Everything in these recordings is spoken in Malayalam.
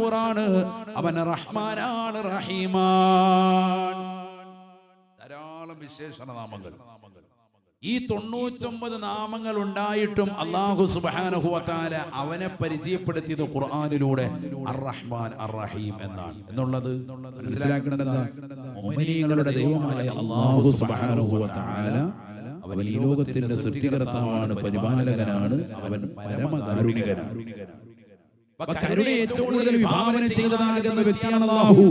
ഷക്കൂറാണ് അവൻ റഹ്മാനാണ് റഹീമാൻ. ധാരാളം വിശേഷണ നാമങ്ങൾ. ഈ തൊണ്ണൂറ്റൊമ്പത് നാമങ്ങൾ ഉണ്ടായിട്ടും അള്ളാഹു സുബാനഹുവത്താല അവനെ പരിചയപ്പെടുത്തിയത് ഖുർആാനിലൂടെ. അർ റഹ്മാൻ അർ റഹീം എന്നാണ്. എന്നുള്ളത് മനസ്സിലാക്കേണ്ടത് ദൈവമായ അള്ളാഹു സുബാനഹുവത്താല അവൻ ഈ ലോകത്തിന്റെ സൃഷ്ടികർത്താവാണ് പരിപാലകനാണ് അവൻ പരമകാരുണികനാണ് അപ്പൊ കരുണ ഏറ്റവും കൂടുതൽ വിഭാവന ചെയ്തതാകുന്ന വ്യക്തിയാണ് അല്ലാഹു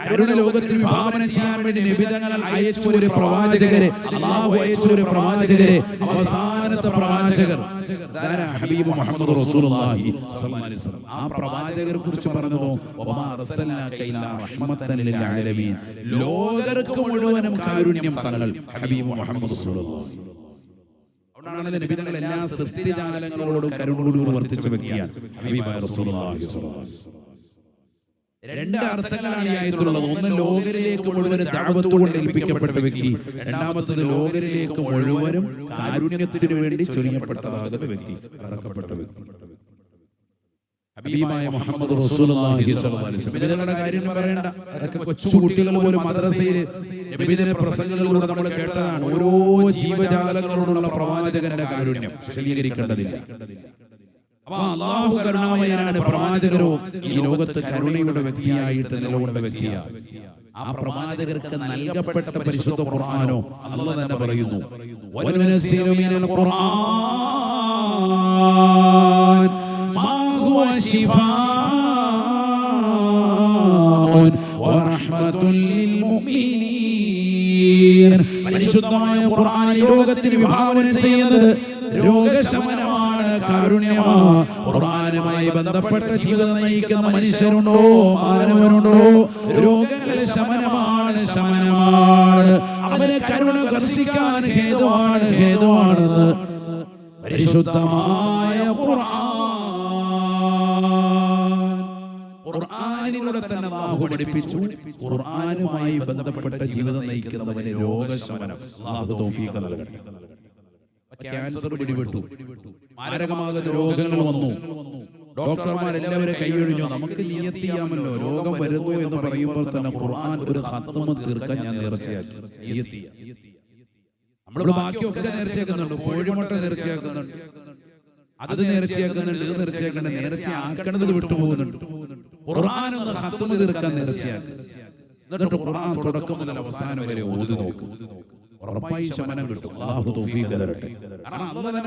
കരുണ ലോകത്തിൽ വിഭാവന ചെയ്യാൻ വേണ്ടി നിബിധങ്ങൾ അയച്ച ഒരു പ്രവാചകരെ അള്ളാഹു അയച്ച ഒരു പ്രവാചകരെ അവസാനത്തെ പ്രവാചകർ? ഹബീബ് മുഹമ്മദ് റസൂലുള്ളാഹി. ആ പ്രവാചകരെ കുറിച്ച് പറഞ്ഞതോ? ലോകർക്ക് മുഴുവനും കാരുണ്യം തങ്ങൾ ഹബീബ് മുഹമ്മദ് റസൂലുള്ളാഹി. അതുകൊണ്ടാണ് നബിതങ്ങൾ എല്ലാ സൃഷ്ടിജാലങ്ങളോടും കരുണോടുകൂടി വർത്തിച്ച വ്യക്തിയാണ്. രണ്ട് അർത്ഥങ്ങളാണ് ഈ ആയത്തിലുള്ളത് ഒന്ന് ലോകരിലേക്ക് മുഴുവനും ദഅവത്ത് കൊണ്ട് ഏൽപ്പിക്കപ്പെട്ട വ്യക്തി രണ്ടാമത്തത് ലോകരിലേക്ക് മുഴുവനും കാരുണ്യത്തിനു വേണ്ടി ചൊരിയപ്പെട്ടതാകുന്ന വ്യക്തി ഇറക്കപ്പെട്ട വ്യക്തി ഹബീബായ മുഹമ്മദ് റസൂലുള്ളാഹി അലൈഹി വസല്ലം. കാര്യം പറയണ്ട? അതൊക്കെ നമ്മൾ കേട്ടതാണ്. ഓരോ ജീവജാലങ്ങളോടുള്ള പ്രവാചകന്റെ കാരുണ്യം വിശദീകരിക്കേണ്ടതില്ല. അപ്പൊ കരുണാമയനാണ് ഈ ലോകത്ത് കരുണയുടെ വ്യക്തിയായിട്ട് നിലകൊണ്ട വ്യക്തിയാണ് ആ പ്രവാചകർക്ക് നൽകപ്പെട്ട പരിശുദ്ധ ഖുർആാനോ അല്ല തന്നെ പറയുന്നു. ഹുവ ശിഫാഉൻ للمؤمنين പരിശുദ്ധമായ ഖുർആൻ ലോകത്തിന് വിഭാവന ചെയ്യുന്നത് രോഗശമനമാണ് കാരുണ്യമാ ഖുർആനുമായി ബന്ധപ്പെട്ട ജീവിതം നയിക്കുന്ന മനുഷ്യരുണ്ടോ? മാനവരുണ്ടോ? രോഗങ്ങളെ ശമനമാണ് ശമനമാണ്. അവനെ കരുണ ദർശിക്കാൻ ഹേതുവാണ് ഹേതുവാണെന്ന്. പരിശുദ്ധമായ ഖുർആൻ പഠിപ്പിച്ചു. ഖുർആാനുമായി ബന്ധപ്പെട്ട ജീവിതം നയിക്കുന്നവന് രോഗശമനം. തൗഫീഖ് ക്യാൻസർ പിടിപെട്ടു. മാരകമാകുന്ന രോഗങ്ങൾ വന്നു. ഡോക്ടർമാർ എല്ലാവരും കൈയൊഴിഞ്ഞു. നമുക്ക് നിയത്ത് ചെയ്യാമല്ലോ. രോഗം വരുന്നു എന്ന് പറയുമ്പോൾ തന്നെ ഖുർആൻ ഒരു ഹത്തമ തീർക്കാൻ ഞാൻ നേർച്ചയാക്കി. നമ്മൾ ബാക്കിയൊക്കെ നേർച്ചയാക്കുന്നുണ്ട്. കോഴിമുട്ട നേർച്ചയാക്കുന്നുണ്ട്. അത് നേർച്ചയാക്കുന്നുണ്ട്. ഇത് നേർച്ചയാക്കുന്നുണ്ട് നേർച്ചയാക്കണത് വിട്ടുപോകുന്നുണ്ട്. ഖുർആൻ ഒന്ന് എന്നിട്ട് ഖുർആൻ തുടക്കം മുതൽ അവസാനം വരെ ഓതി നോക്കും. കിട്ടും. തൗഫീഖ് തരട്ടെ. കാരണം തന്നെ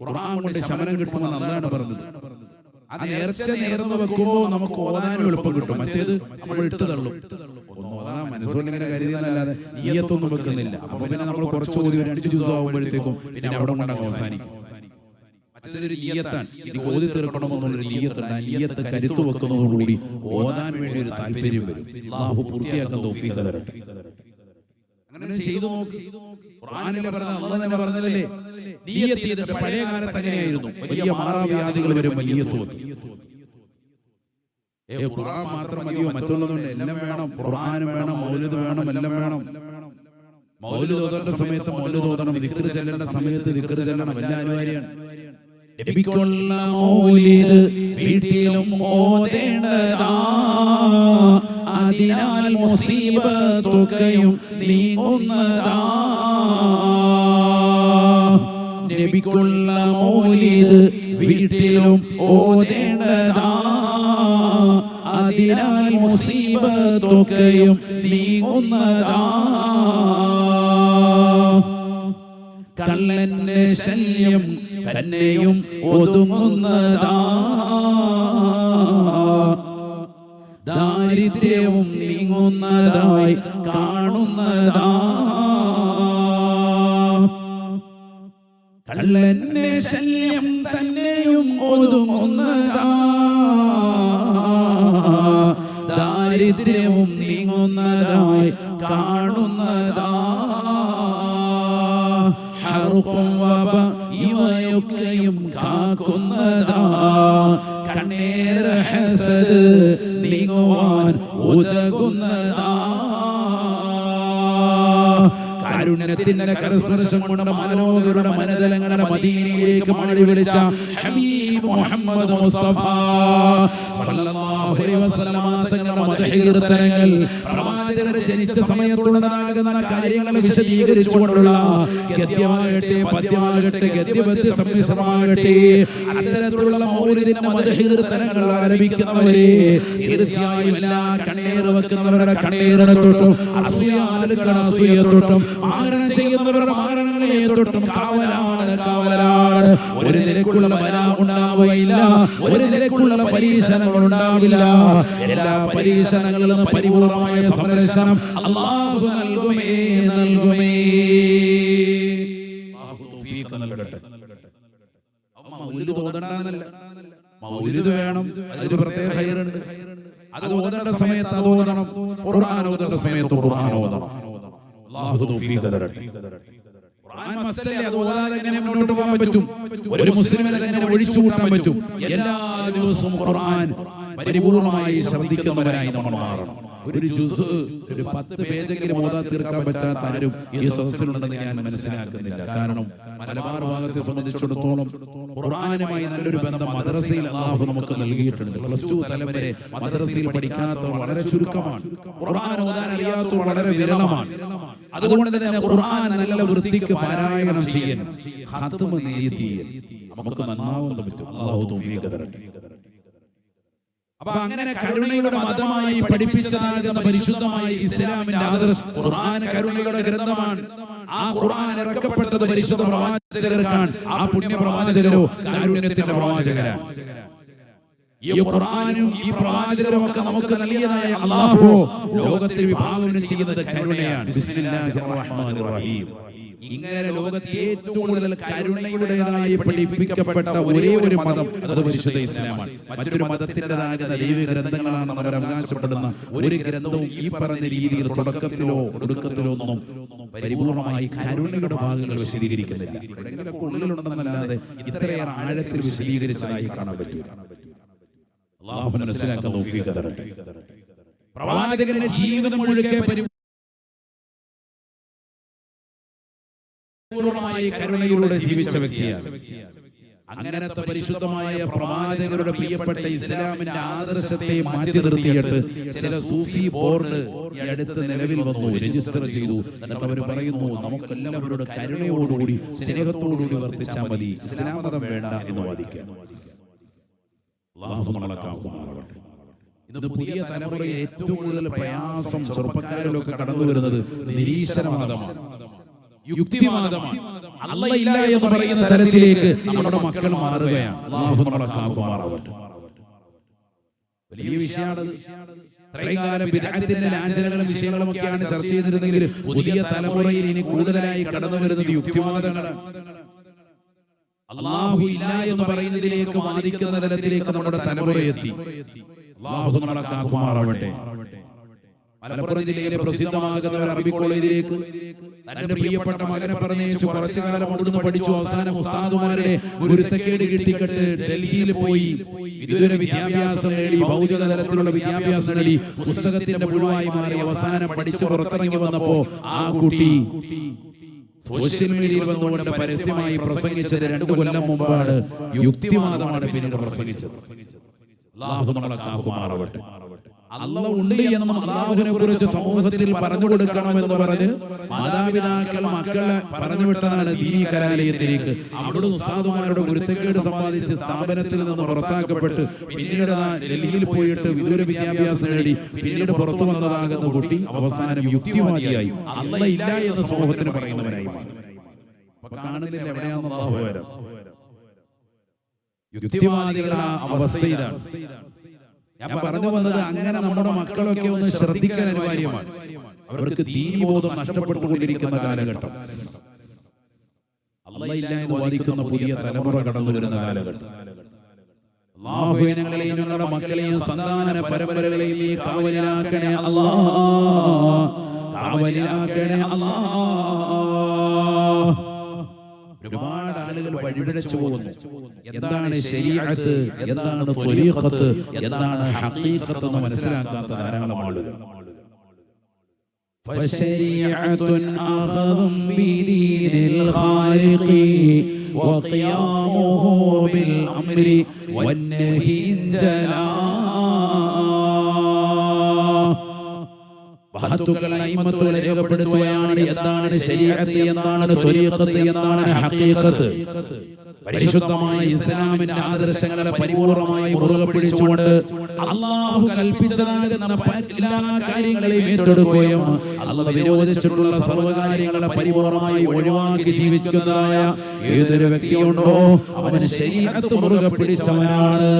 ഖുർആൻ കൊണ്ട് ശമനം കിട്ടുമെന്ന് അള്ളാഹാണ് പറഞ്ഞത്. ആ നേർച്ച നേർന്ന് വെക്കുമ്പോൾ നമുക്ക് ഓതാനും എളുപ്പം കിട്ടും. മറ്റേത് നമ്മൾ ഇട്ട് തള്ളും. ഓതാൻ മനസ്സുകൊണ്ട് ഇങ്ങനെ കരുതിയെന്നല്ലാതെ ഈയത്തൊന്നും വെക്കുന്നില്ല. അപ്പൊ പിന്നെ നമ്മൾ കുറച്ച് ഓതി ഒരു അഞ്ച് ദിവസം ആകുമ്പോഴത്തേക്കും പിന്നെ അവിടെ കൊണ്ടങ്ങ് അവസാനിക്കും. മറ്റൊരു നീയത്താണ് എനിക്ക് ഓതി തീർക്കണമെന്നുള്ളൊരു നീയത്തുണ്ട് ആ നീയത്ത് കരുത്തു വെക്കുന്നതോടുകൂടി ഓതാൻ വേണ്ടി ഒരു താല്പര്യം വരും. ബാഹു പൂർത്തിയാക്കാൻ തൗഫീഖ് തരട്ടെ. അങ്ങനെ ചെയ്തു നോക്ക്. ഖുർആനിലെ പറഞ്ഞ അള്ളാഹ് തന്നെ പറഞ്ഞതല്ലേ? നീയത്ത് ചെയ്തിട്ട് പഴയ കാലത്ത് അങ്ങനെയായിരുന്നു. വലിയ മാറാവ്യാധികൾ വരും നീയത്ത് വെക്കും ഏ ഖുർആൻ മാത്രം മതിയോ? മറ്റുള്ളതുകൊണ്ട് എല്ലാം വേണം. ഖുർആനും വേണം മൗലിദ് വേണം എല്ലാം വേണം. മൗലിദ് ഓതേണ്ട സമയത്ത് മൗലിദ് ഓതണം ദിക്ർ ചെല്ലേണ്ട സമയത്ത് ദിക്ർ ചെല്ലണം. എല്ലാം അനിവാര്യമാണ് നബിക്കുള്ള മൗലിദ് വീട്ടിലും ഓതേണ്ടതാ. അതിനാൽ മുസീബത്തൊക്കെയും നീങ്ങുന്നതാ. നബിക്കുള്ള മൗലിദ് വീട്ടിലും ഓതേണ്ടതാ. അതിനാൽ മുസീബത്തൊക്കെയും നീങ്ങുന്നതാ. കള്ളന്റെ ശല്യം തന്നെയും ഒതുങ്ങുന്നതാ. ദാരിദ്ര്യവും നീങ്ങുന്നതായി കാണുന്നതാ. കള്ളന്റെ ശല്യം തന്നെയും ഒതുങ്ങുന്നതാ. നീങ്ങുന്നതായി കാണുന്നതാ. ഹറുക്കും വബ ഇവയൊക്കെയും കാക്കുന്നതാ. ഹസദ് നീങ്ങുവാൻ ഉതകുന്നതാ. കാരുണ്യത്തിന്റെ കരസ്പർശം കൊണ്ട് മാനോകരുടെ മനതലങ്ങളുടെ മദീനയിലേക്ക് മാടി വിളിച്ച ഹബീബ് മുഹമ്മദ് മുസ്തഫ സല്ലല്ലാഹു അലൈഹി വസല്ലമ തങ്ങളുടെ മദഹീർത്തനങ്ങൾ പ്രവാചകർ ജനിച്ച സമയത്തുള്ളതാകുന്ന കാര്യങ്ങൾ വിശദീകരിച്ചുകൊണ്ടുള്ള ഗദ്യമാകട്ടെ പദ്യമാകട്ടെ ഗദ്യപദ്യ സമ്മിശ്രമാകട്ടെ അത്തരത്തിലുള്ള മൗലിദിന്റെ മദഹീർത്തനങ്ങൾ ആരംഭിക്കുന്നവരെ തീർച്ചയായും എല്ലാ കണ്ണീർ വെക്കുന്നവരുടെ കണ്ണീരിനെ തൊട്ടും അസൂയാലുക്കളുടെ അസൂയ തൊട്ടും മാരണം ചെയ്യുന്നവരുടെ മാരണങ്ങളെ തൊട്ടും കാവലാണ് കാവലാണ്. ഒരു നിലക്കുള്ള വര ഉണ്ടാവുകയില്ല ഒരു നിലക്കുള്ള പരീക്ഷണങ്ങൾ ഉണ്ടാവില്ല. എല്ലാ പരീക്ഷണങ്ങളും പരിപൂർണമായ സംരക്ഷണം അള്ളാഹു നൽകുമേ നൽകുമേ. വേണം. അതിന് അത് ഓതേണ്ട സമയത്ത് ഓതണം. ഖുർആൻ ഓതേണ്ട സമയത്ത് ഖുർആൻ ഓതണം. അല്ലാഹു തൗഫീഖ് അത് ഓതാതെ എങ്ങനെ മുന്നോട്ട് പോകാൻ പറ്റും? ഒരു മുസ്ലിമിനെ എങ്ങനെ ഒഴിച്ചു കൂട്ടാൻ പറ്റും. എല്ലാ ദിവസവും ഖുർആൻ പരിപൂർണമായി ശ്രദ്ധിക്കുന്നവരായി നമ്മൾ മാറണം. ഒരു ജുസ് ഒരു പത്ത് പേജെങ്കിലും ഓതാ തീർക്കാൻ പറ്റാത്ത ആരും ഈ സദസ്സിലുണ്ടെന്ന് ഞാൻ മനസ്സിലാക്കുന്നില്ല. കാരണം മലബാർ ഭാഗത്തെ സംബന്ധിച്ചിടത്തോളം ഖുർആനുമായി നല്ലൊരു ബന്ധം മദ്രസയിൽ അള്ളാഹു നമുക്ക് നൽകിയിട്ടുണ്ട്. പ്ലസ് ടു തലം വരെ മദ്രസയിൽ പഠിക്കാത്തവർ വളരെ ചുരുക്കമാണ്. ഖുർആൻ ഓതാൻ അറിയാത്തവർ വളരെ വിരളമാണ്. അതുകൊണ്ട് തന്നെ ഖുർആൻ നല്ല വൃത്തിക്ക് പാരായണം ചെയ്യണം. ഖത്മ നെയ്യത്തിയൽ നമുക്ക് നന്നാവുന്ന പറ്റും. അല്ലാഹു തൗഫീഖ് തരട്ടെ. അപ്പൊ അങ്ങനെ കരുണയുടെ മതമായി പഠിപ്പിച്ചതാകുന്ന പരിശുദ്ധമായ ഇസ്ലാമിന്റെ ആദർശ ഖുർആൻ കരുണയുടെ ഗ്രന്ഥമാണ്. ആ ഖുർആൻ ഇറക്കപ്പെട്ടത് പരിശുദ്ധ പ്രവാചകർക്കാണ്. ആ പുണ്യ പ്രവാചകരോ കാരുണ്യത്തിന്റെ പ്രവാചകരാണ്. ഈ ഖുർആനും ഈ പ്രവാചകരും ഒക്കെ നമുക്ക് നൽകിയതായ അള്ളാഹു ലോകത്തെ വിഭാവനം ചെയ്യുന്നത് കരുണയാണ്. ബിസ്മില്ലാഹിർ റഹ്മാനിർ റഹീം ഇങ്ങനെ ലോകത്തെ ഏറ്റവും കൂടുതൽ കരുണയുടേതായി പഠിപ്പിക്കപ്പെട്ട ഒരേ ഒരു മതം അത് പരിശുദ്ധ ഇസ്ലാമാണ്. മറ്റൊരു മതത്തിന്റെതാകുന്ന ദൈവ ഗ്രന്ഥങ്ങളാണ് അവർ അവകാശപ്പെടുന്ന ഒരു ഗ്രന്ഥവും ഈ പറഞ്ഞ രീതിയിൽ തുടക്കത്തിലോ ഒടുക്കത്തിലോ ഒന്നും പരിപൂർണമായി കരുണയുടെ ഭാഗങ്ങൾ വിശദീകരിക്കുന്നില്ല. ഉള്ളിലുണ്ടെന്നല്ലാതെ ഇത്രയേറെ ആഴത്തിൽ വിശദീകരിച്ചതായി കാണാൻ പറ്റില്ല അള്ളാഹു മനസ്സിലാക്കാൻ തൗഫീഖ് തരട്ടെ. പ്രവാചകന്റെ ജീവിതം മുഴുക്കെ പരിപൂർണമായി കരുണയിലൂടെ ജീവിച്ച വ്യക്തിയാണ്. അങ്ങനത്തെ പരിശുദ്ധമായ പ്രവാചകരുടെ പ്രിയപ്പെട്ട ഇസ്ലാമിന്റെ ആദർശത്തെ മാറ്റി നിർത്തിയിട്ട് ചില സൂഫി ബോർഡ് അടുത്ത് നിലവിൽ വന്നു രജിസ്റ്റർ ചെയ്തു. എന്നിട്ട് അവർ പറയുന്നു നമുക്കെല്ലാവരുടെ കരുണയോടുകൂടി സ്നേഹത്തോടുകൂടി വർത്തിച്ചാൽ മതി. ഇസ്ലാം മതം വേണ്ട എന്ന് വാദിക്കാം നമ്മളെ ഇന്ന് പുതിയ തലമുറയിൽ ഏറ്റവും കൂടുതൽ പ്രയാസം ചെറുപ്പക്കാരിലൊക്കെ കടന്നു വരുന്നത് നിരീശ്വരവാദമാണ്. യുക്തിവാദമാണ്. ഇല്ല എന്ന് പറയുന്ന തരത്തിലേക്ക് നമ്മുടെ മക്കൾ മാറുകയാണ്. നമ്മളെ വലിയ വിഷയാണ് ഇത്രയും കാലം വിദഗ്ധത്തിന്റെ ലാഞ്ചനകളും വിഷയങ്ങളും ഒക്കെയാണ് ചർച്ച ചെയ്തിരുന്നെങ്കിൽ പുതിയ തലമുറയിൽ ഇനി കൂടുതലായി കടന്നു വരുന്നത് യുക്തിവാദങ്ങളാണ്. അള്ളാഹു ഇല്ല എന്ന് പറയുന്നതിലേക്ക് വാദിക്കുന്ന തരത്തിലേക്ക് നമ്മുടെ തലമുറ എത്തി. അള്ളാഹു നമ്മളെ മലപ്പുറം ജില്ലയിലെ പ്രസിദ്ധമാകുന്ന ഒരു അറബി കോളേജിലേക്ക് തന്റെ പ്രിയപ്പെട്ട മകനെ പറഞ്ഞു കുറച്ചു കാലം അവിടുന്ന് പഠിച്ചു അവസാനം ഉസ്താദുമാരുടെ ഗുരുത്തക്കേട് കിട്ടിക്കെട്ട് ഡൽഹിയിൽ പോയി. വിദൂര വിദ്യാഭ്യാസം നേടി ഭൗതിക തലത്തിലുള്ള വിദ്യാഭ്യാസം നേടി പുസ്തകത്തിന്റെ മുഴുവായി മാറി അവസാനം പഠിച്ചു പുറത്തിറങ്ങി വന്നപ്പോ ആ കുട്ടി സോഷ്യൽ മീഡിയയിൽ വന്നുകൊണ്ട് പരസ്യമായി പ്രസംഗിച്ചത് രണ്ടു കൊല്ലം മുമ്പാണ് യുക്തിവാദമാണ് പിന്നീട് പ്രസംഗിച്ചത്. അള്ളാഹു നമ്മളെ കാക്കുമാറാവട്ടെ. അല്ല ഉണ്ട് എന്നും അള്ളാഹുവിനെ കുറിച്ച് സമൂഹത്തിൽ പറഞ്ഞു കൊടുക്കണം എന്ന് പറഞ്ഞ് മാതാപിതാക്കൾ മക്കളെ പറഞ്ഞു വിട്ടതാണ് ദീനി കലാലയത്തിലേക്ക്. അവിടെ നിസാദുമാരുടെ ഗുരുത്തക്കേട് സമ്പാദിച്ച് സ്ഥാപനത്തിൽ നിന്ന് പുറത്താക്കപ്പെട്ട് പിന്നീട് ഡൽഹിയിൽ പോയിട്ട് വിദൂര വിദ്യാഭ്യാസം നേടി പിന്നീട് പുറത്തു വന്നതാകുന്ന കുട്ടി അവസാനം യുക്തിവാദിയായി. അല്ല ഇല്ല എന്ന് സമൂഹത്തിന് പറയുന്നവരായി കാണുന്നില്ല എവിടെയാണെന്ന് യുക്തിവാദികളുടെ അവസ്ഥയിലാണ് ഞാൻ പറഞ്ഞു വന്നത് അങ്ങനെ നമ്മുടെ മക്കളൊക്കെ ഒന്ന് ശ്രദ്ധിക്കാൻ അനിവാര്യമാണ് അവർക്ക് ദീനിബോധം നഷ്ടപ്പെട്ടുകൊണ്ടിരിക്കുന്ന കാലഘട്ടം. അല്ലയില്ല എന്ന് വാദിക്കുന്ന പുതിയ തലമുറ കടന്നു വരുന്ന കാലഘട്ടം. അള്ളാഹുവേ ഞങ്ങളെയും ഞങ്ങളുടെ മക്കളെയും സന്താന പരമ്പരകളെയും നീ കാവലിലാക്കണേ അല്ലാ കാവലിലാക്കണേ അല്ലാ വഴിപിഴച്ചു പോകുന്നു എന്താണ് ശരീഅത്ത് എന്താണ് ത്വരീഖത്ത് എന്താണ് ഹഖീഖത്ത് എന്ന് മനസ്സിലാക്കാത്ത ധാരാളം ആളുകൾ فشريعة أخذ بدين الخالق وقيامه بالأمر والنهي انجلا മഹത്തുക്കൾ അയിമത്തുകളെ രേഖപ്പെടുത്തുകയാണ് എന്താണ് ശരീഅത്ത് എന്താണ് ത്വരീഖത്ത് എന്താണ് ഹഖീഖത്ത് പരിശുദ്ധമായ ഇസ്ലാമിന്റെ ആദർശങ്ങളെ പരിപൂർണമായി മുറുകെ പിടിച്ചുകൊണ്ട് അള്ളാഹു കൽപ്പിച്ചതാകുന്ന എല്ലാ കാര്യങ്ങളെയും ഏറ്റെടുക്കുകയും അള്ള വിരോധിച്ചിട്ടുള്ള സർവകാര്യങ്ങളെ പരിപൂർണമായി ഒഴിവാക്കി ജീവിക്കുന്നതായ ഏതൊരു വ്യക്തിയുണ്ടോ അവന് ശരീരത്ത് മുറുകെ പിടിച്ചവനാണ്.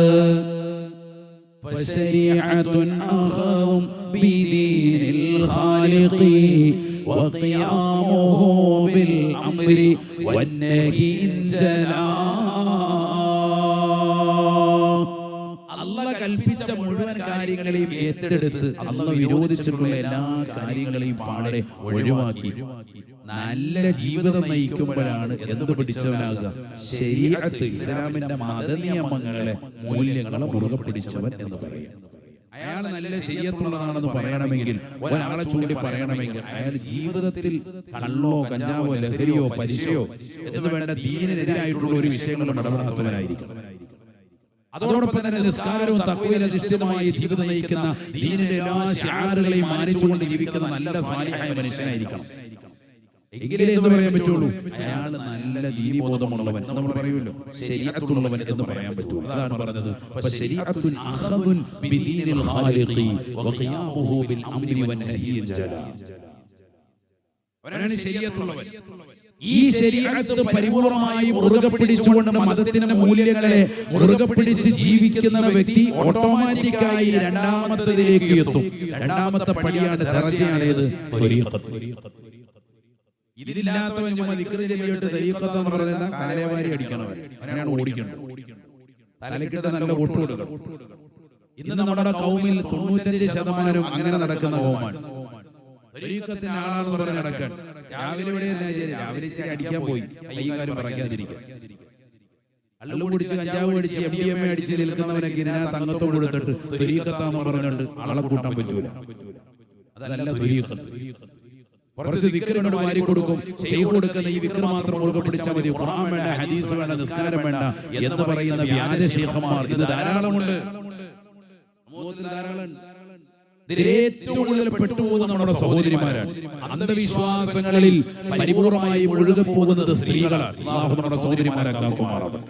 فسريعة أخذهم بدين الخالق وقيامه بالأمر والنهي إن تلاه കൽപ്പിച്ച മുഴുവൻ കാര്യങ്ങളെയും ഏറ്റെടുത്ത് അന്ന് വിരോധിച്ചിട്ടുള്ള എല്ലാ കാര്യങ്ങളെയും പാടെ ഒഴിവാക്കി. നല്ല ജീവിതം നയിക്കുമ്പോഴാണ് എന്ത് പിടിച്ചവനാകുക? ശരീരത്ത് ഇസ്ലാമിന്റെ മതനിയമങ്ങളെ മൂല്യങ്ങളെ മുറുകെ പിടിച്ചവൻ എന്ന് പറയും. അയാൾ നല്ല ശരിയത്തുള്ളതാണെന്ന് പറയണമെങ്കിൽ ഒരാളെ ചൂണ്ടി പറയണമെങ്കിൽ അയാൾ ജീവിതത്തിൽ കള്ളോ കഞ്ചാവോ ലഹരിയോ പരിശയോ എന്ന് വേണ്ട ദീനിനെതിരായിട്ടുള്ള ഒരു വിഷയങ്ങളും ഇടപെടാത്തവനായിരിക്കണം. അതോടൊപ്പം തന്നെ നിസ്കാരവും തക്വയിൽ അധിഷ്ഠിതമായ ജീവിതം നയിക്കുന്ന ദീനിന്റെ എല്ലാ ശാരുകളെയും മാനിച്ചുകൊണ്ട് ജീവിക്കുന്ന നല്ല സ്വാലിഹായ മനുഷ്യനായിരിക്കണം. എങ്കിലേ എന്ന് പറയാൻ പറ്റുള്ളൂ? അയാൾ നല്ല ദീനി ദീനിബോധമുള്ളവൻ നമ്മൾ പറയുമല്ലോ. ശരീരത്തുള്ളവൻ എന്ന് പറയാൻ പറ്റുള്ളൂ. അതാണ് പറഞ്ഞത്. അപ്പൊ ശരീഅത്തുൻ അഖദുൻ ബിദീനിൽ ഖാലിഖി വഖിയാമുഹു ബിൽ അംരി വന്നഹി ജലാ. അവനാണ് ശരീരത്തുള്ളവൻ ഈ ശരീരത്ത് പരിപൂർണമായി മുറുകെ പിടിച്ചുകൊണ്ട് മതത്തിന്റെ മൂല്യങ്ങളെ മുറുകെ പിടിച്ച് ജീവിക്കുന്ന വ്യക്തി ഓട്ടോമാറ്റിക്കായി രണ്ടാമത്തതിലേക്ക് എത്തും. രണ്ടാമത്തെ പടിയാണ് ദർജയാണ് ഏത് ഇതില്ലാത്തവൻ ചുമ്മാ എന്ന് പറയുന്ന കാലേവാരി അടിക്കണവൻ അങ്ങനെയാണ് ഓടിക്കേണ്ടത്. തലക്കിട്ട് നല്ല കൊട്ടു ഇന്ന് നമ്മുടെ കൗമിൽ തൊണ്ണൂറ്റഞ്ച് ശതമാനം അങ്ങനെ നടക്കുന്ന കൗമാണ്. തരീക്കത്തിന്റെ ആളാണെന്ന് പറഞ്ഞ് നടക്കാൻ. രാവിലെ ഇവിടെ രാവിലെ ഇച്ചിരി അടിക്കാൻ പോയി. കൈയും പറയാതിരിക്കും അള്ളു കുടിച്ച് കഞ്ചാവ് അടിച്ച് എം ഡി എം എ അടിച്ച് നിൽക്കുന്നവനൊക്കെ ഇതിനകത്ത് അംഗത്വം കൊടുത്തിട്ട് തുരിയക്കത്താന്ന് പറഞ്ഞുകൊണ്ട് ആളെ കൂട്ടാൻ പറ്റൂല. അതല്ല തൊരീക്കത്ത് കുറച്ച് വിക്രമോട് വാരി കൊടുക്കും. ചെയ്തു കൊടുക്കുന്ന ഈ വിക്രം മാത്രം മുറുകെ പിടിച്ചാൽ മതി. ഖുർആൻ വേണ്ട ഹദീസ് വേണ്ട നിസ്കാരം വേണ്ട എന്ന് പറയുന്ന വ്യാജ ശേഖന്മാർ. ഇത് ധാരാളമുണ്ട്. ധാരാളമുണ്ട്. ഇതിൽ പെട്ടുപോകുന്ന നമ്മുടെ സഹോദരിമാരാണ്. അന്ധവിശ്വാസങ്ങളിൽ പരിപൂർണമായി മുഴുകെ പോകുന്നത് സ്ത്രീകളാണ് നമ്മുടെ സഹോദരിമാരെ കാക്കുമാറാവട്ടെ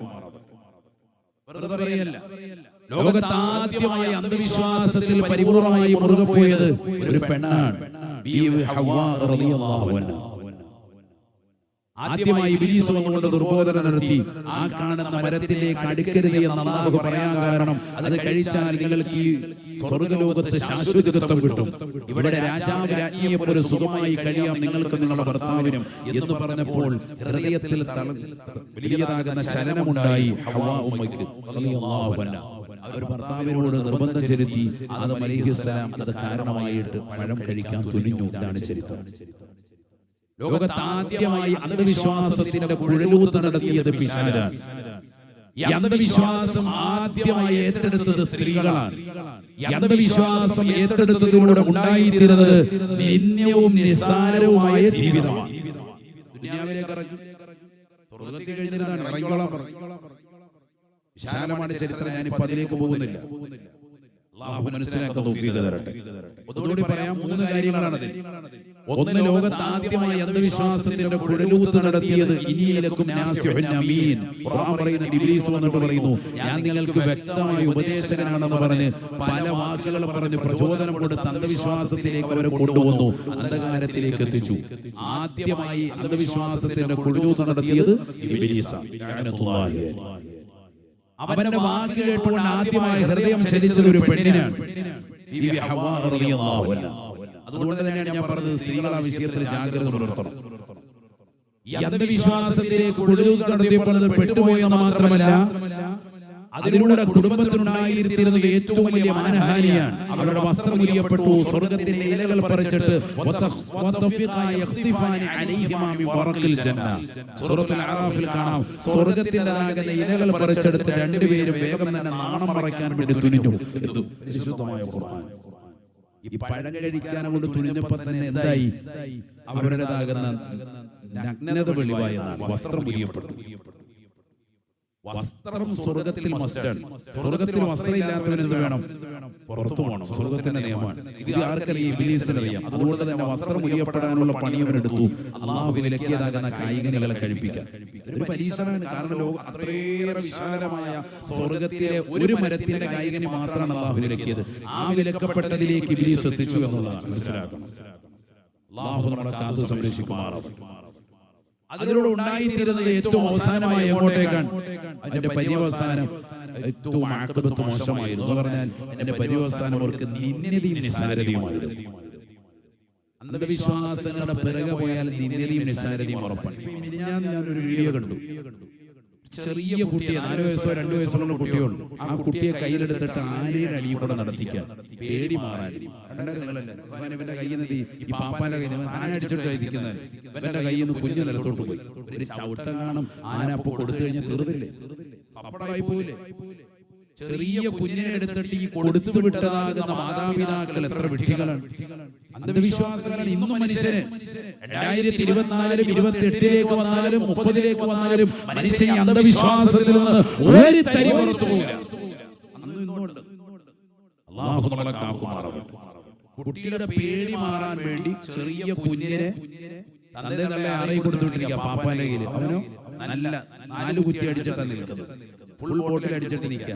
വെറുതെ പറയല്ല. ലോകത്ത് ആദ്യമായി അന്ധവിശ്വാസത്തിൽ പരിപൂർണമായി മുറുകെ പോയത് ഒരു പെണ്ണാണ്. ആദ്യമായി ബിലീസ് വന്നുകൊണ്ട് ദുർബോധന നടത്തി ആ കാണുന്ന മരത്തിലേക്ക് അടുക്കരുത് എന്ന് അള്ളാഹു പറയാൻ കാരണം അത് കഴിച്ചാൽ നിങ്ങൾക്ക് ഈ സ്വർഗലോകത്ത് ശാശ്വതത്വം കിട്ടും. ഇവിടെ രാജാവ് രാജ്ഞിയെ പോലെ സുഖമായി കഴിയാം നിങ്ങൾക്ക് നിങ്ങളുടെ ഭർത്താവിനും എന്ന് പറഞ്ഞപ്പോൾ ഹൃദയത്തിൽ വലിയതാകുന്ന ചലനമുണ്ടായി. അൻഹ. അവർ ഭർത്താവിനോട് നിർബന്ധം ചെലുത്തി അത് അലൈഹിസ്സലാം അത് കാരണമായിട്ട് പഴം കഴിക്കാൻ തുനിഞ്ഞു. ഇതാണ് ചരിത്രം. ലോകത്താദ്യമായി അന്ധവിശ്വാസത്തിന്റെ കുഴലൂത്ത് നടത്തിയത് പിശാരാണ് ഈ അന്ധവിശ്വാസം ആദ്യമായി ഏറ്റെടുത്തത് സ്ത്രീകളാണ്. ഈ അന്ധവിശ്വാസം ഏറ്റെടുത്തതിലൂടെ ഉണ്ടായിത്തീരുന്നത് നിന്യവും നിസ്സാരവുമായ ജീവിതമാണ്. സ്വർഗത്തിൽ കഴിഞ്ഞിരുന്നാണ്. ഇറങ്ങിക്കോളാൻ പറഞ്ഞു. വിശാലമാണ് ചരിത്രം ഞാനിപ്പോ അതിലേക്ക് പോകുന്നില്ല. മനസ്സിലാക്കാൻ തരട്ടെ. ഒന്നുകൂടി പറയാം. മൂന്ന് കാര്യങ്ങളാണത് ഒന്ന് ലോകത്ത് ആദ്യമായി അന്ധവിശ്വാസത്തിന്റെ കുഴലൂത്ത് നടത്തിയത് ഇനിയിലക്കും പറയുന്ന ഇബ്ലീസ് വന്നിട്ട് പറയുന്നു ഞാൻ നിങ്ങൾക്ക് വ്യക്തമായ ഉപദേശകനാണെന്ന് പറഞ്ഞ് പല വാക്കുകൾ പറഞ്ഞ് പ്രചോദനം കൊടുത്ത് അന്ധവിശ്വാസത്തിലേക്ക് അവരെ കൊണ്ടുവന്നു. അന്ധകാരത്തിലേക്ക് എത്തിച്ചു. ആദ്യമായി അന്ധവിശ്വാസത്തിന്റെ കുഴലൂത്ത് നടത്തിയത് അവരുടെ. അവന്റെ വാക്ക് കേട്ടുകൊണ്ട് ആദ്യമായി ഹൃദയം ചലിച്ചത് ഒരു പെണ്ണിനാണ്. അതുകൊണ്ട് തന്നെയാണ് ഞാൻ പറഞ്ഞത് സ്ത്രീകൾ ആ വിഷയത്തിൽ ജാഗ്രത പുലർത്തണം. ഈ അന്ധവിശ്വാസത്തിലേക്ക് കുടിലൂത്ത് നടത്തിയപ്പോൾ അത് പെട്ടുപോയെന്ന് മാത്രമല്ല അതിലൂടെ കുടുംബത്തിനുണ്ടായിരുന്നത് ഏറ്റവും വലിയ മാനഹാനിയാണ്. അവരുടെ വസ്ത്രം ഉരിയപ്പെട്ടു സ്വർഗത്തിന്റെ ഇലകൾ പറിച്ചിട്ട് കാണാം. സ്വർഗത്തിന്റെതാകുന്ന ഇലകൾ പറിച്ചെടുത്ത് രണ്ടുപേരും വേഗം തന്നെ നാണം മറയ്ക്കാൻ വേണ്ടി തുനിഞ്ഞു. എന്ന് വിശുദ്ധമായ ഖുർആൻ. ഈ പഴം കഴിക്കാനും കൊണ്ട് തുണിഞ്ഞപ്പോ തന്നെ എന്തായി? അവരുടേതാകുന്ന നഗ്നത വെളിവായി വസ്ത്രം ഉരിയപ്പെട്ടു വസ്ത്രം സ്വർഗത്തിൽ മസ്റ്റാണ് സ്വർഗത്തിൽ വസ്ത്രം ഇല്ലാത്തവൻ എന്ത് വേണം? പുറത്തു പോകണം സ്വർഗത്തിന്റെ നിയമമാണ്. ഇത് ആർക്കറിയാം? ഇബിലീസിന് അറിയാം അതുകൊണ്ട് തന്നെ വസ്ത്രം ഉരിയപ്പെടാനുള്ള പണി അവനെടുത്തു അള്ളാഹു വിലക്കിയതാകുന്ന കായികനികളെ കഴിപ്പിക്കാൻ. ഒരു പരീക്ഷണമാണ്. കാരണം ലോകം അത്രയേറെ വിശാലമായ സ്വർഗത്തിലെ ഒരു മരത്തിന്റെ കായികനി മാത്രമാണ് അള്ളാഹു വിലക്കിയത്. ആ വിലക്കപ്പെട്ടതിലേക്ക് ഇബിലീസ് എത്തിച്ചു എന്നുള്ളതാണ്. മനസ്സിലാക്കണം അള്ളാഹു നമ്മളെ കാത്തു സംരക്ഷിക്കുമാറാവും അതിലൂടെ ഉണ്ടായിത്തീരുന്നത് ഏറ്റവും അവസാനമായി എങ്ങോട്ടേക്കാണ് അതിന്റെ പര്യവസാനം ഏറ്റവും ആക്രമത്ത് മോശമായിരുന്നു. എന്ന് പറഞ്ഞാൽ എന്റെ പര്യവസാനം അവർക്ക് നിന്നതിയും നിസ്സാരതയുമായിരുന്നു അന്ധവിശ്വാസങ്ങളുടെ പിറകെ പോയാൽ നിന്നതിയും നിസ്സാരതയും ഉറപ്പാണ്. ഞാൻ ഒരു വീഡിയോ കണ്ടു. ചെറിയ കുട്ടിയെ നാല് വയസ്സോ രണ്ടു വയസ്സുള്ള കുട്ടിയുണ്ട് ആ കുട്ടിയെ കയ്യിലെടുത്തിട്ട് ആനയുടെ അടിയിൽ കൂടെ നടത്തിക്കാൻ പേടി മാറാൻ? ഇവന്റെ കയ്യിൽ നിന്ന് ഈ- പാപ്പാന്റെ കയ്യിൽ ആന അടിച്ചിട്ടായിരിക്കുന്നത് ഇവന്റെ കയ്യിൽ നിന്ന് കുഞ്ഞു നിലത്തോട്ട് പോയി. ഒരു ചവിട്ടം കാണും ആന അപ്പൊ കൊടുത്തു കഴിഞ്ഞാൽ തീർന്നില്ലേ? പപ്പടമായി പോയില്ലേ ചെറിയ കുഞ്ഞിനെ എടുത്തിട്ട് ഈ കൊടുത്തു വിട്ടതാകുന്ന മാതാപിതാക്കൾ എത്ര വിട്ടികളാണ് അന്ധവിശ്വാസങ്ങളാണ് ഇന്നും മനുഷ്യന്. രണ്ടായിരത്തി ഇരുപത്തിനാലും ഇരുപത്തി എട്ടിലേക്ക് വന്നാലും മുപ്പതിലേക്ക് വന്നാലും മനുഷ്യൻ അന്ധവിശ്വാസത്തിൽ നിന്ന് ഒരു തരി പുറത്തു പോകില്ല അന്നും ഇന്നുമുണ്ട് അള്ളാഹു നമ്മളെ കാക്കുമാറാവട്ടെ. കുട്ടിയുടെ പേടി മാറാൻ വേണ്ടി ചെറിയ കുഞ്ഞിനെ തന്റെ തന്നെ അറിയി കൊടുത്തുകൊണ്ടിരിക്കുക. പാപ്പാന്റെ കയ്യിൽ അവനോ? നല്ല നാല് കുറ്റി അടിച്ചിട്ടാണ് നിൽക്കുന്നത്. ഫുൾ ബോട്ടിൽ അടിച്ചിട്ട് നിൽക്കുക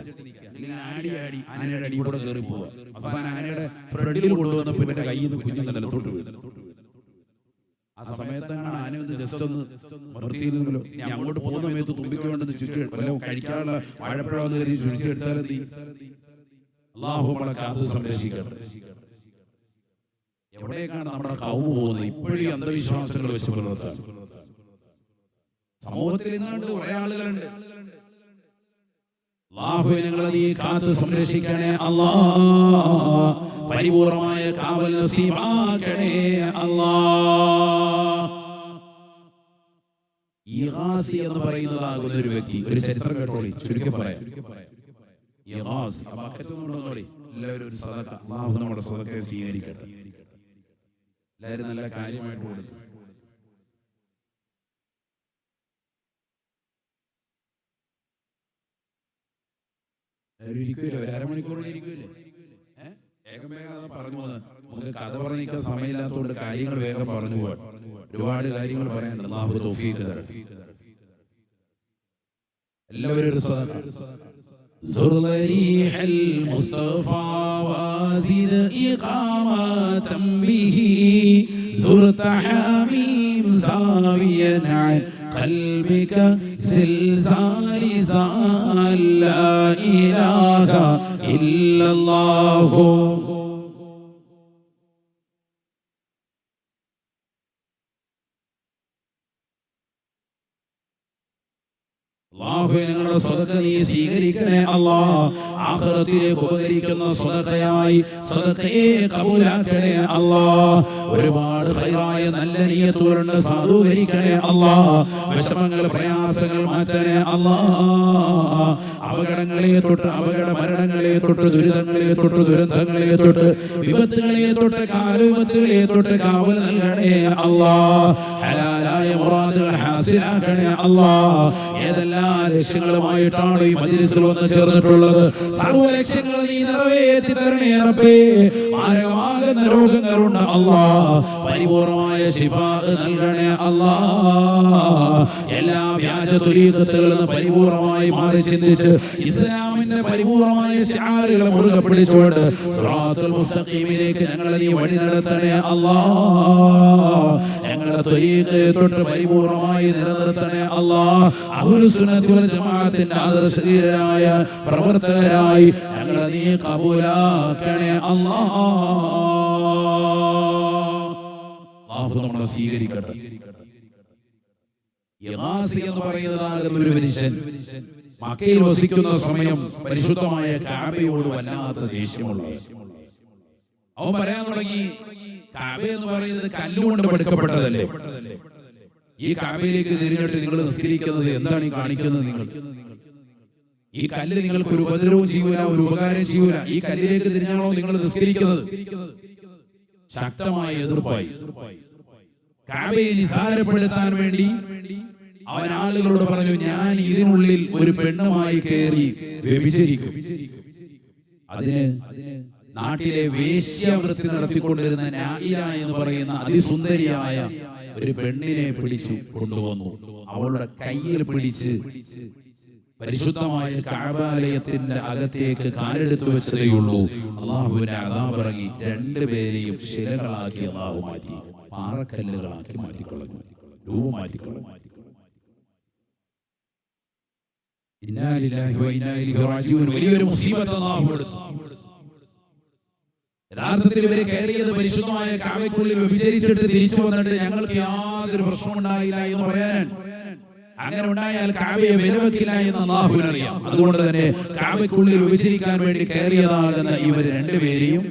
ആടി ആടി ആനയുടെ അടി കൂടെ കയറി പോവുക അവസാനം ആനയുടെ ഫ്രണ്ടിൽ കൊണ്ടുവന്നപ്പോ ഇവന്റെ കയ്യിൽ നിന്ന് കുഞ്ഞു നിലത്തോട്ട് വീഴും ആ സമയത്താണ് ആന ഒന്ന് ജസ്റ്റ് ഒന്ന് നിർത്തിയിരുന്നല്ലോ ഞാൻ അങ്ങോട്ട് പോകുന്ന സമയത്ത് തുമ്പിക്കൊണ്ടെന്ന് ചുറ്റി വല്ല കഴിക്കാനുള്ള വാഴപ്പഴം കയറി ചുരുക്കി എടുത്താൽ എന്ത്? അള്ളാഹു നമ്മളെ കാത്ത് സംരക്ഷിക്കണം. എവിടേക്കാണ് നമ്മുടെ കൗമ പോകുന്നത്? ഇപ്പോഴും അന്ധവിശ്വാസങ്ങൾ വെച്ച് പുലർത്താൻ. സമൂഹത്തിൽ ഇന്നുണ്ട് കുറെ ആളുകളുണ്ട്. ഞങ്ങളെ നീ കാത്ത് സംരക്ഷിക്കണേ അല്ലാ. പരിപൂർണമായ കാവൽ നസീബാക്കണേ അല്ലാ. ഇഹാസി എന്ന് പറയുന്നതാകുന്ന ഒരു വ്യക്തി ഒരു ചരിത്രം കേട്ടോളി ചുരുക്കി പറയാം. ഇഹാസ് എല്ലാവരും ഒരു സദക്ക. അള്ളാഹു നമ്മുടെ സദക്കയെ സ്വീകരിക്കട്ടെ. എല്ലാവരും നല്ല കാര്യമായിട്ട് കൊടുക്കും. എല്ലാവരും ഇരിക്കൂലേ ഒരു അരമണിക്കൂർ ഇരിക്കൂലേ ഏ? വേഗം വേഗം അതാ പറഞ്ഞു പോകുന്നത് നമുക്ക് കഥ പറഞ്ഞിരിക്കാൻ സമയമില്ലാത്തതുകൊണ്ട് കാര്യങ്ങൾ വേഗം പറഞ്ഞു പോകാൻ ഒരുപാട് കാര്യങ്ങൾ പറയാനുണ്ട് അള്ളാഹു തൗഫീഖ് തരട്ടെ എല്ലാവരും ഒരു സദക്ക زر ريح المصطفى وازد إقامة به زرت حميم زاويا عن قلبك زلزال زال لا إله إلا الله. നീ സ്വീകരിക്കണേ ഒരുപാട് ഹൈറായ നല്ല നീയത്തോരുണ്ട് സാധൂകരിക്കണേ അല്ലാ വിഷമങ്ങൾ പ്രയാസങ്ങൾ മാറ്റണേ അല്ലാ അപകടങ്ങളെ തൊട്ട് അപകട മരണങ്ങളെ തൊട്ട് ദുരിതങ്ങളെ തൊട്ട് ദുരന്തങ്ങളെ തൊട്ട് വിപത്തുകളെ തൊട്ട് കാലുവിപത്തുകളെ തൊട്ട് കാവൽ നൽകണേ അല്ലാ ഹലാലായ മുറാദുകൾ ഹാസിലാക്കണേ അല്ലാ. ഏതെല്ലാം ലക്ഷ്യങ്ങളുമായിട്ടാണ് ഈ മജിലിസിൽ വന്ന് ചേർന്നിട്ടുള്ളത്? സർവ ലക്ഷ്യങ്ങൾ നീ നിറവേറ്റി തരണേ റബ്ബേ. ആരോഗ്യ രോഗങ്ങളുണ്ട് അല്ലാ. പരിപൂർണമായ ശിഫ നൽകണേ അല്ലാ. എല്ലാ വ്യാജ തുരീകത്തുകളിൽ നിന്ന് പരിപൂർണമായി മാറി ചിന്തിച്ച് ഇസ്ലാമിന്റെ പരിപൂർണമായ ശാലുകളെ മുറുകെ പിടിച്ചുകൊണ്ട് സിറാത്തുൽ മുസ്തഖീമിലേക്ക് ഞങ്ങളെ നീ വഴി നടത്തണേ അല്ലാ. ഞങ്ങളുടെ ത്വരീഖയെ തൊട്ട് പരിപൂർണമായി നിലനിർത്തണേ വൽ ജമാഅത്തിന്റെ ആദർശീയരായ പ്രവർത്തകരായി ഞങ്ങളെ നീ കബൂലാക്കണേ അല്ലാഹു. നമ്മളെ സ്വീകരിക്കട്ടെ. എന്ന് പറയുന്നതാകുന്ന ഒരു മനുഷ്യൻ മക്കയിൽ വസിക്കുന്ന സമയം പരിശുദ്ധമായ കാബയോട് വല്ലാത്ത ദേഷ്യമുള്ള അവൻ പറയാൻ തുടങ്ങി കാബ എന്ന് പറയുന്നത് കല്ലുകൊണ്ട് പടുക്കപ്പെട്ടതല്ലേ? ഈ കാബയിലേക്ക് തിരിഞ്ഞിട്ട് നിങ്ങൾ നിസ്കരിക്കുന്നത് എന്താണ് ഈ കാണിക്കുന്നത് നിങ്ങൾ? ഈ കല്ല് നിങ്ങൾക്ക് ഒരു ഉപദ്രവവും ചെയ്യൂല ഒരു ഉപകാരം ചെയ്യൂല. ഈ കല്ലിലേക്ക് തിരിഞ്ഞാണോ നിങ്ങൾ നിസ്കരിക്കുന്നത്? ശക്തമായ എതിർപ്പായി. കാബയെ നിസാരപ്പെടുത്താൻ വേണ്ടി അവൻ ആളുകളോട് പറഞ്ഞു ഞാൻ ഇതിനുള്ളിൽ ഒരു പെണ്ണുമായി കയറി വ്യഭിചരിക്കും. അതിന് നാട്ടിലെ വേശ്യാവൃത്തി നടത്തിക്കൊണ്ടിരുന്ന നായില എന്ന് പറയുന്ന അതിസുന്ദരിയായ ഒരു പെണ്ണിനെ പിടിച്ചു കൊണ്ടുവന്നു. അവളുടെ കയ്യിൽ പിടിച്ച് പരിശുദ്ധമായ കാഴ്വാലയത്തിന്റെ അകത്തേക്ക് കാലെടുത്തു വെച്ചതേയുള്ളൂ അള്ളാഹുവിനെ അതാപിറങ്ങി രണ്ടുപേരെയും ശിലകളാക്കി അള്ളാഹു മാറ്റി പാറക്കല്ലുകളാക്കി മാറ്റിക്കളഞ്ഞു രൂപം മാറ്റിക്കളഞ്ഞു വലിയൊരു മുസീബത്ത് അള്ളാഹു എടുത്തു. യഥാർത്ഥത്തിൽ ഇവർ കയറിയത് പരിശുദ്ധമായ കാവയ്ക്കുള്ളിൽ വ്യഭിചരിച്ചിട്ട് തിരിച്ചു വന്നിട്ട് ഞങ്ങൾക്ക് യാതൊരു പ്രശ്നം ഉണ്ടായില്ല എന്ന് പറയാനാണ്. അങ്ങനെ ഉണ്ടായാൽ കാവയെ വിലവെക്കില്ല എന്ന് അള്ളാഹുവിനറിയാം. അതുകൊണ്ട് തന്നെ കാവയ്ക്കുള്ളിൽ വിഭജിക്കാൻ വേണ്ടി കയറിയതാകുന്ന ഇവർ രണ്ടുപേരെയും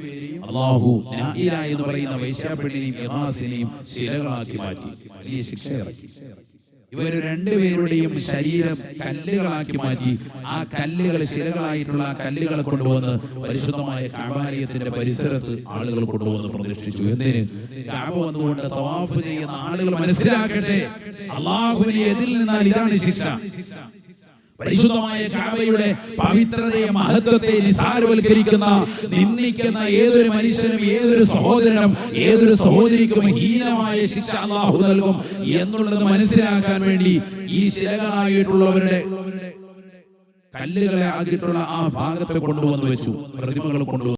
അള്ളാഹു എന്ന് പറയുന്ന യമാസിനെയും ശിലകളാക്കി മാറ്റി. വലിയ ശിക്ഷ ഇറക്കി. ഇവർ രണ്ടുപേരുടെയും ശരീരം കല്ലുകളാക്കി മാറ്റി ആ കല്ലുകൾ ശിലകളായിട്ടുള്ള കല്ലുകളെ കൊണ്ടുവന്ന് പരിശുദ്ധമായ കാബാലയത്തിന്റെ പരിസരത്ത് ആളുകൾ കൊണ്ടുവന്ന് പ്രതിഷ്ഠിച്ചു. എന്തിന്? കാബ വന്നുകൊണ്ട് തവാഫ് ചെയ്യുന്ന ആളുകൾ മനസ്സിലാക്കട്ടെ. അള്ളാഹുവിനെ എതിൽ നിന്നാൽ ഇതാണ് ശിക്ഷ. പരിശുദ്ധമായ കാവയുടെ പവിത്രതയെ മഹത്വത്തെ നിസാരവൽക്കരിക്കുന്ന നിന്ദിക്കുന്ന ഏതൊരു മനുഷ്യനും ഏതൊരു സഹോദരനും ഏതൊരു സഹോദരിക്കും ഹീനമായ ശിക്ഷ അള്ളാഹു നൽകും എന്നുള്ളത് മനസ്സിലാക്കാൻ വേണ്ടി ഈ ശിലകളായിട്ടുള്ളവരുടെ കല്ലുകളെ ആക്കിയിട്ടുള്ള ആ ഭാഗത്തെ കൊണ്ടുവന്ന് വെച്ചു പ്രതിമകൾ കൊണ്ടുവന്നു